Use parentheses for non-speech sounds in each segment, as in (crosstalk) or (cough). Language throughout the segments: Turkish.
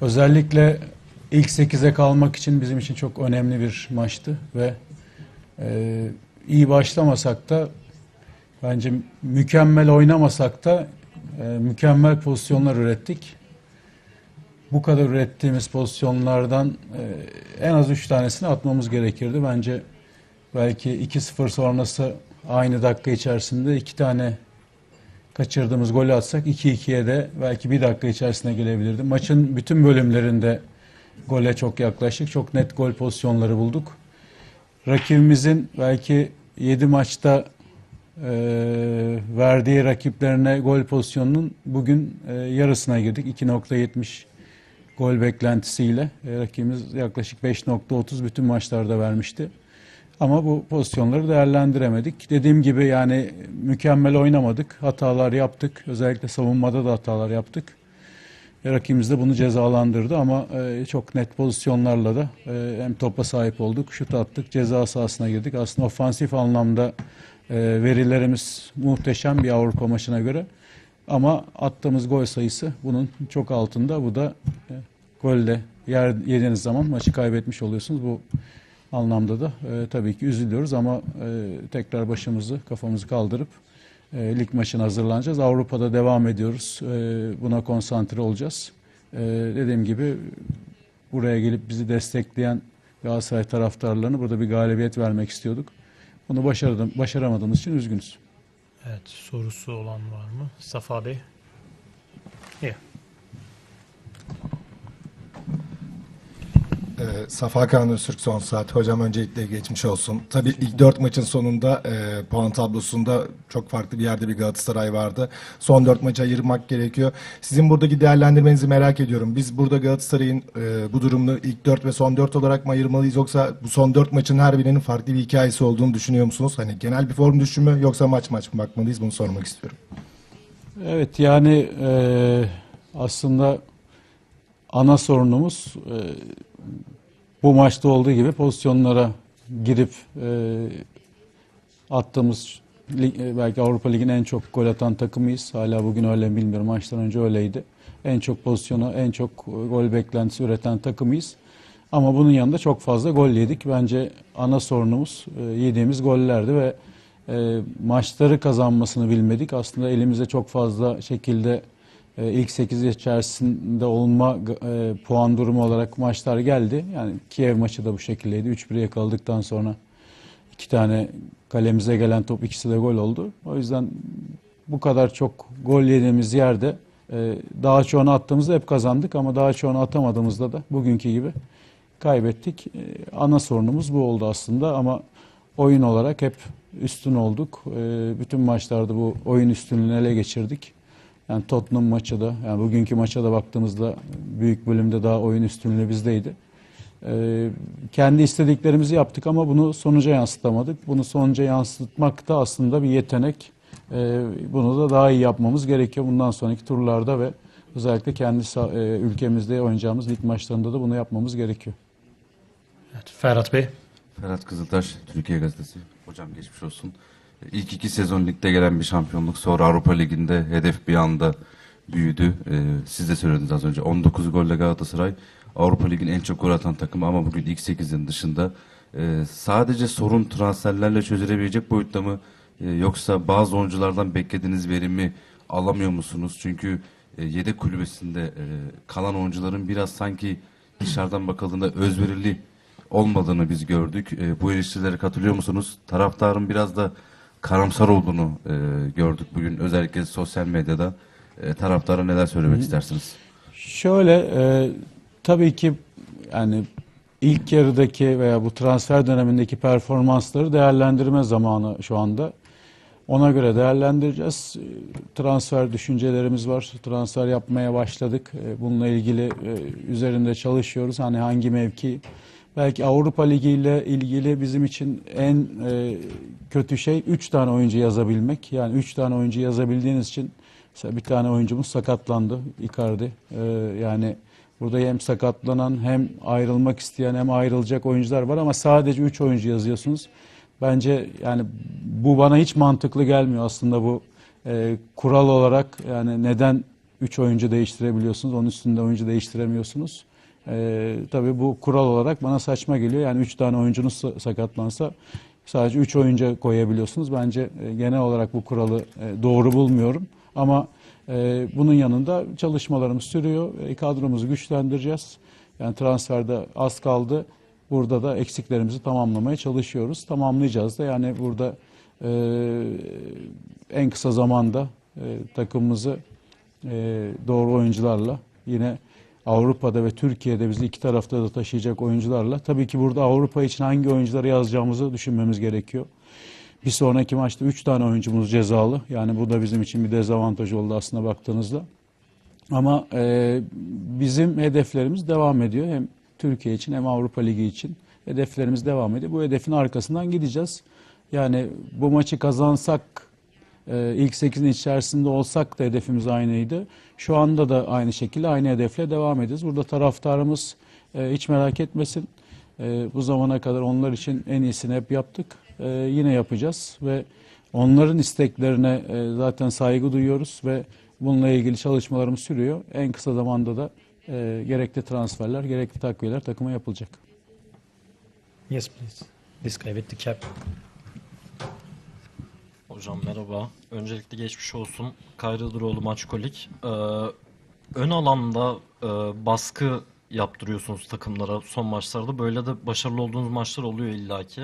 Özellikle ilk 8'e kalmak için bizim için çok önemli bir maçtı ve e, iyi başlamasak da bence mükemmel oynamasak da e, mükemmel pozisyonlar ürettik. Bu kadar ürettiğimiz pozisyonlardan e, en az 3 tanesini atmamız gerekirdi. Bence belki 2-0 sonrası aynı dakika içerisinde iki tane kaçırdığımız golü atsak 2-2'ye de belki bir dakika içerisinde gelebilirdi. Maçın bütün bölümlerinde gole çok yaklaştık. Çok net gol pozisyonları bulduk. Rakibimizin belki 7 maçta e, verdiği rakiplerine gol pozisyonunun bugün e, yarısına girdik. 2.70 gol beklentisiyle. E, rakibimiz yaklaşık 5.30 bütün maçlarda vermişti. Ama bu pozisyonları değerlendiremedik. Dediğim gibi yani mükemmel oynamadık. Hatalar yaptık. Özellikle savunmada da hatalar yaptık. E, Rakibimiz de bunu cezalandırdı ama e, çok net pozisyonlarla da e, hem topa sahip olduk, şut attık, ceza sahasına girdik. Aslında ofansif anlamda verilerimiz muhteşem bir Avrupa maçına göre. Ama attığımız gol sayısı bunun çok altında. Bu da golle yer yediğiniz zaman maçı kaybetmiş oluyorsunuz. Bu anlamda da e, tabii ki üzülüyoruz ama e, tekrar başımızı, kafamızı kaldırıp e, lig maçına hazırlanacağız. Avrupa'da devam ediyoruz. E, buna konsantre olacağız. E, dediğim gibi buraya gelip bizi destekleyen Galatasaray taraftarlarına burada bir galibiyet vermek istiyorduk. Bunu başaradım, başaramadığımız için üzgünüz. Evet, sorusu olan var mı? Safa Bey. İyi. Safa Kan Öztürk son saat. Hocam öncelikle geçmiş olsun. Tabii ilk dört maçın sonunda e, puan tablosunda çok farklı bir yerde bir Galatasaray vardı. Son dört maça ayırmak gerekiyor. Sizin buradaki değerlendirmenizi merak ediyorum. Biz burada Galatasaray'ın e, bu durumunu ilk dört ve son dört olarak mı ayırmalıyız yoksa bu son dört maçın her birinin farklı bir hikayesi olduğunu düşünüyor musunuz? Hani genel bir form düşüşü mü yoksa maç maç mı bakmalıyız bunu sormak istiyorum. Evet yani e, aslında ana sorunumuz e, bu maçta olduğu gibi pozisyonlara girip e, attığımız e, belki Avrupa Ligi'nin en çok gol atan takımıyız. Hala bugün öyle mi bilmiyorum. Maçtan önce öyleydi. En çok pozisyonu, en çok gol beklentisi üreten takımıyız. Ama bunun yanında çok fazla gol yedik. Bence ana sorunumuz e, yediğimiz gollerdi ve e, maçları kazanmasını bilmedik. Aslında elimize çok fazla şekilde e, ilk 8 içerisinde olma e, puan durumu olarak maçlar geldi. Yani Kiev maçı da bu şekildeydi. 3-1 yakaladıktan sonra iki tane kalemize gelen top ikisi de gol oldu. O yüzden bu kadar çok gol yediğimiz yerde e, daha çoğunu attığımızda hep kazandık ama daha çoğunu atamadığımızda da bugünkü gibi kaybettik. E, ana sorunumuz bu oldu aslında ama oyun olarak hep üstün olduk. E, bütün maçlarda bu oyun üstünlüğünü ele geçirdik. Yani Tottenham maçı da, yani bugünkü maça da baktığımızda büyük bölümde daha oyun üstünlüğü bizdeydi. Ee, kendi istediklerimizi yaptık ama bunu sonuca yansıtamadık. Bunu sonuca yansıtmak da aslında bir yetenek. Ee, bunu da daha iyi yapmamız gerekiyor bundan sonraki turlarda ve özellikle kendi e, ülkemizde oynayacağımız lig maçlarında da bunu yapmamız gerekiyor. Evet, Ferhat Bey. Ferhat Kızıltaş, Türkiye Gazetesi. Hocam geçmiş olsun. İlk iki sezon ligde gelen bir şampiyonluk. Sonra Avrupa Ligi'nde hedef bir anda büyüdü. Ee, siz de söylediniz az önce. 19 golle Galatasaray Avrupa Ligi'nin en çok gol atan takımı ama bugün ilk 8'in dışında. Ee, sadece sorun transferlerle çözülebilecek boyutta mı? Ee, yoksa bazı oyunculardan beklediğiniz verimi alamıyor musunuz? Çünkü e, yedek kulübesinde e, kalan oyuncuların biraz sanki dışarıdan bakıldığında özverili olmadığını biz gördük. E, bu eleştirilere katılıyor musunuz? Taraftarın biraz da karamsar olduğunu e, gördük bugün özellikle sosyal medyada. E, taraftara neler söylemek istersiniz? Şöyle e, tabii ki yani ilk yarıdaki veya bu transfer dönemindeki performansları değerlendirme zamanı şu anda. Ona göre değerlendireceğiz. E, Transfer düşüncelerimiz var. Transfer yapmaya başladık. E, Bununla ilgili e, üzerinde çalışıyoruz. Hani hangi mevki? Belki Avrupa Ligi ile ilgili bizim için en e, kötü şey 3 tane oyuncu yazabilmek. Yani 3 tane oyuncu yazabildiğiniz için mesela bir tane oyuncumuz sakatlandı Icardi. E, yani burada hem sakatlanan hem ayrılmak isteyen hem ayrılacak oyuncular var ama sadece 3 oyuncu yazıyorsunuz. Bence yani bu bana hiç mantıklı gelmiyor aslında bu e, kural olarak yani neden 3 oyuncu değiştirebiliyorsunuz. Onun üstünde oyuncu değiştiremiyorsunuz. Ee, tabii bu kural olarak bana saçma geliyor. Yani 3 tane oyuncunuz sa- sakatlansa sadece 3 oyuncu koyabiliyorsunuz. Bence e, genel olarak bu kuralı e, doğru bulmuyorum. Ama e, bunun yanında çalışmalarımız sürüyor. E, kadromuzu güçlendireceğiz. Yani transferde az kaldı. Burada da eksiklerimizi tamamlamaya çalışıyoruz. Tamamlayacağız da yani burada e, en kısa zamanda e, takımımızı e, doğru oyuncularla yine Avrupa'da ve Türkiye'de bizi iki tarafta da taşıyacak oyuncularla tabii ki burada Avrupa için hangi oyuncuları yazacağımızı düşünmemiz gerekiyor. Bir sonraki maçta 3 tane oyuncumuz cezalı. Yani bu da bizim için bir dezavantaj oldu aslında baktığınızda. Ama e, bizim hedeflerimiz devam ediyor. Hem Türkiye için hem Avrupa Ligi için hedeflerimiz devam ediyor. Bu hedefin arkasından gideceğiz. Yani bu maçı kazansak ilk 8'in içerisinde olsak da hedefimiz aynıydı. Şu anda da aynı şekilde aynı hedefle devam edeceğiz. Burada taraftarımız e, hiç merak etmesin. E, bu zamana kadar onlar için en iyisini hep yaptık. E, yine yapacağız ve onların isteklerine zaten saygı duyuyoruz ve bununla ilgili çalışmalarımız sürüyor. En kısa zamanda da gerekli transferler, gerekli takviyeler takıma yapılacak. Yes please. This the cap. Hocam merhaba. Öncelikle geçmiş olsun. Kayra Duroğlu Maçkolik. Ee, ön alanda e, baskı yaptırıyorsunuz takımlara son maçlarda. Böyle de başarılı olduğunuz maçlar oluyor illaki.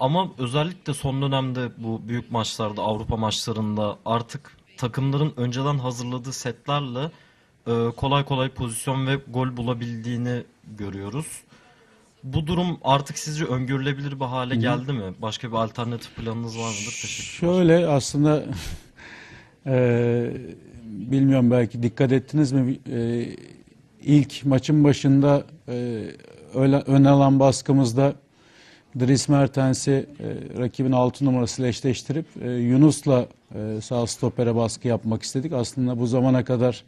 Ama özellikle son dönemde bu büyük maçlarda, Avrupa maçlarında artık takımların önceden hazırladığı setlerle e, kolay kolay pozisyon ve gol bulabildiğini görüyoruz. Bu durum artık sizce öngörülebilir bir hale geldi mi? Başka bir alternatif planınız var mıdır? Teşekkürler. Şöyle aslında (laughs) e, bilmiyorum belki dikkat ettiniz mi e, ilk maçın başında e, öyle, ön alan baskımızda Dries Mertens'i e, rakibin 6 numarasıyla eşleştirip e, Yunus'la e, sağ stopere baskı yapmak istedik. Aslında bu zamana kadar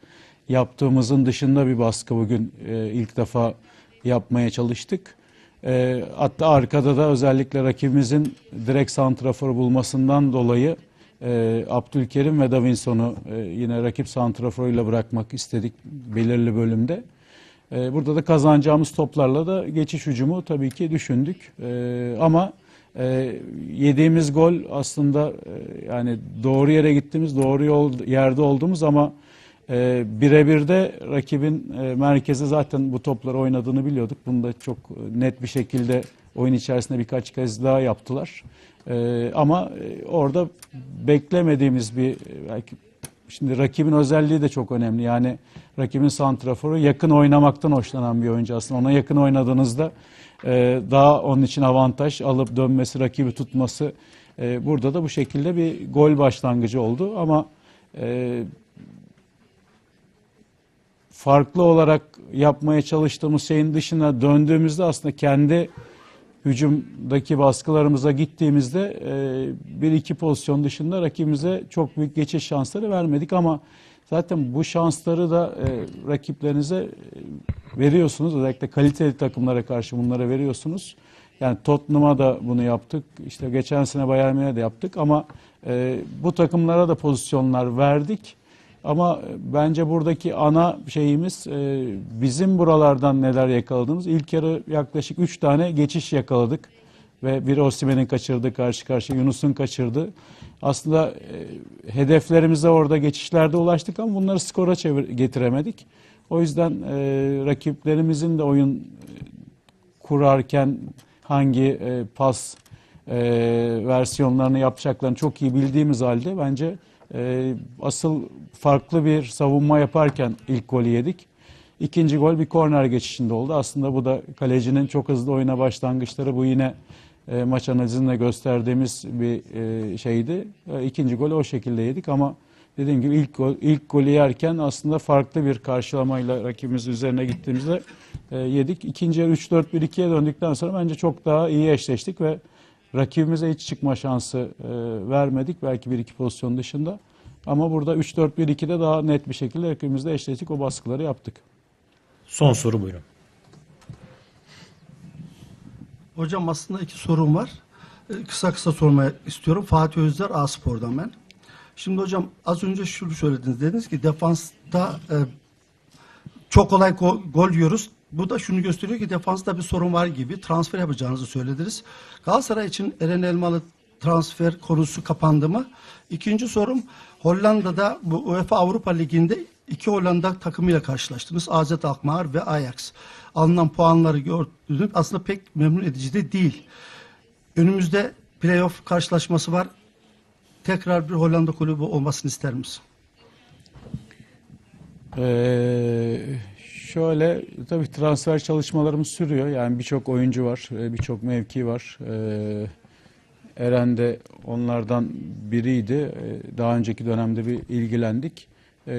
yaptığımızın dışında bir baskı bugün e, ilk defa yapmaya çalıştık. E, hatta arkada da özellikle rakibimizin direkt santrafor bulmasından dolayı e, Abdülkerim ve Davinson'u e, yine rakip santraforuyla bırakmak istedik belirli bölümde. E, burada da kazanacağımız toplarla da geçiş hücumu tabii ki düşündük. E, ama e, yediğimiz gol aslında e, yani doğru yere gittiğimiz, doğru yol yerde olduğumuz ama e, birebir de rakibin e, merkeze zaten bu topları oynadığını biliyorduk. Bunu da çok net bir şekilde oyun içerisinde birkaç kez daha yaptılar. E, ama e, orada beklemediğimiz bir belki Şimdi rakibin özelliği de çok önemli. Yani rakibin santraforu yakın oynamaktan hoşlanan bir oyuncu aslında. Ona yakın oynadığınızda e, daha onun için avantaj alıp dönmesi, rakibi tutması. E, burada da bu şekilde bir gol başlangıcı oldu. Ama e, farklı olarak yapmaya çalıştığımız şeyin dışına döndüğümüzde aslında kendi hücumdaki baskılarımıza gittiğimizde e, bir iki pozisyon dışında rakibimize çok büyük geçiş şansları vermedik ama zaten bu şansları da e, rakiplerinize e, veriyorsunuz. Özellikle kaliteli takımlara karşı bunlara veriyorsunuz. Yani Tottenham'a da bunu yaptık. İşte geçen sene Bayern Münih'e de yaptık ama e, bu takımlara da pozisyonlar verdik. Ama bence buradaki ana şeyimiz e, bizim buralardan neler yakaladığımız. İlk yarı yaklaşık 3 tane geçiş yakaladık. Ve bir Osimhen'in kaçırdı karşı karşıya, Yunus'un kaçırdı. Aslında e, hedeflerimize orada geçişlerde ulaştık ama bunları skora çevir, getiremedik. O yüzden e, rakiplerimizin de oyun e, kurarken hangi pas versiyonlarını yapacaklarını çok iyi bildiğimiz halde bence e, asıl farklı bir savunma yaparken ilk golü yedik. İkinci gol bir korner geçişinde oldu. Aslında bu da kalecinin çok hızlı oyuna başlangıçları. Bu yine e, maç analizinde gösterdiğimiz bir e, şeydi. E, ikinci golü o şekilde yedik ama dediğim gibi ilk gol, ilk golü yerken aslında farklı bir karşılamayla rakibimiz üzerine gittiğimizde e, yedik. İkinci yarı 3-4-1-2'ye döndükten sonra bence çok daha iyi eşleştik ve rakibimize hiç çıkma şansı e, vermedik belki bir iki pozisyon dışında. Ama burada 3-4-1-2'de daha net bir şekilde rakibimizle eşleştik o baskıları yaptık. Son soru buyurun. Hocam aslında iki sorum var. Ee, Kısa kısa sormak istiyorum. Fatih Özler A-Spor'dan ben. Şimdi hocam az önce şunu söylediniz. Dediniz ki defansta e, çok kolay go- gol yiyoruz. Bu da şunu gösteriyor ki defansta bir sorun var gibi transfer yapacağınızı söylediniz. Galatasaray için Eren Elmalı transfer konusu kapandı mı? İkinci sorum Hollanda'da bu UEFA Avrupa Ligi'nde iki Hollanda takımıyla karşılaştınız. AZ Alkmaar ve Ajax. Alınan puanları gördünüz. Aslında pek memnun edici de değil. Önümüzde playoff karşılaşması var. Tekrar bir Hollanda kulübü olmasını ister misin? Ee, şöyle tabii transfer çalışmalarımız sürüyor. Yani birçok oyuncu var, e, birçok mevki var. Ee, Eren de onlardan biriydi. Ee, Daha önceki dönemde bir ilgilendik.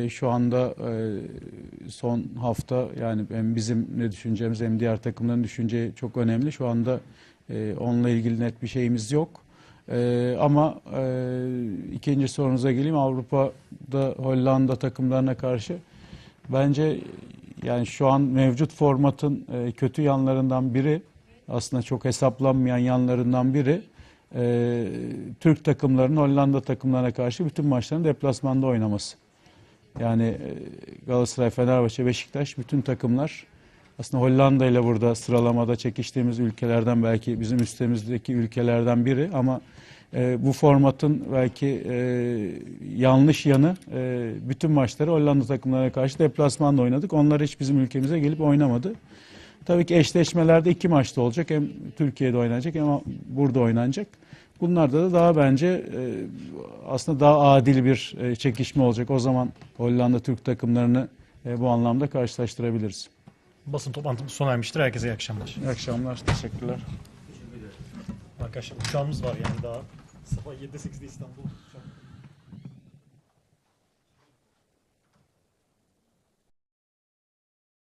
Şu anda e, son hafta yani hem bizim ne düşüneceğimiz hem diğer takımların düşüneceği çok önemli. Şu anda e, onunla ilgili net bir şeyimiz yok. Ama e, ikinci sorunuza geleyim. Avrupa'da Hollanda takımlarına karşı bence yani şu an mevcut formatın e, kötü yanlarından biri aslında çok hesaplanmayan yanlarından biri e, Türk takımlarının Hollanda takımlarına karşı bütün maçlarını deplasmanda oynaması. Yani e, Galatasaray, Fenerbahçe, Beşiktaş bütün takımlar aslında Hollanda ile burada sıralamada çekiştiğimiz ülkelerden belki bizim üstümüzdeki ülkelerden biri ama e, bu formatın belki e, yanlış yanı e, bütün maçları Hollanda takımlarına karşı deplasmanda oynadık. Onlar hiç bizim ülkemize gelip oynamadı. Tabii ki eşleşmelerde iki maçta olacak. Hem Türkiye'de oynanacak hem burada oynanacak. Bunlarda da daha bence e, aslında daha adil bir e, çekişme olacak. O zaman Hollanda Türk takımlarını e, bu anlamda karşılaştırabiliriz. Basın toplantımız sona ermiştir. Herkese iyi akşamlar. İyi akşamlar. Teşekkürler. Arkadaşlar uçağımız var yani daha sabah 7'de 8'de İstanbul.